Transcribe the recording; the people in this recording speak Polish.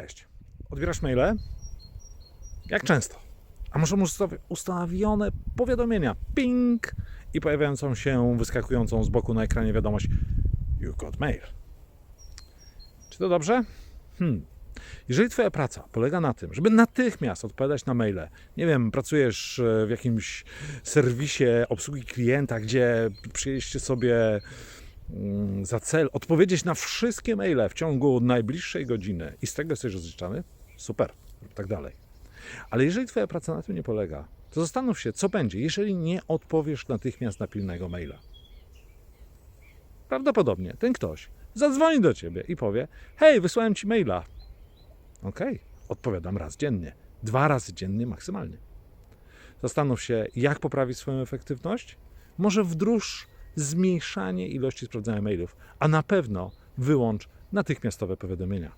Cześć. Odbierasz maile? Jak często? A może masz ustawi- ustawione powiadomienia ping i pojawiającą się, wyskakującą z boku na ekranie wiadomość You got mail. Czy to dobrze? Hmm. Jeżeli Twoja praca polega na tym, żeby natychmiast odpowiadać na maile, nie wiem, pracujesz e, w jakimś serwisie obsługi klienta, gdzie przyjęliście sobie za cel odpowiedzieć na wszystkie maile w ciągu najbliższej godziny i z tego jesteś rozliczany, super, tak dalej. Ale jeżeli Twoja praca na tym nie polega, to zastanów się, co będzie, jeżeli nie odpowiesz natychmiast na pilnego maila. Prawdopodobnie ten ktoś zadzwoni do Ciebie i powie: Hej, wysłałem Ci maila. Okej, odpowiadam raz dziennie, dwa razy dziennie maksymalnie. Zastanów się, jak poprawić swoją efektywność. Może wdróż zmniejszanie ilości sprawdzania mailów, a na pewno wyłącz natychmiastowe powiadomienia.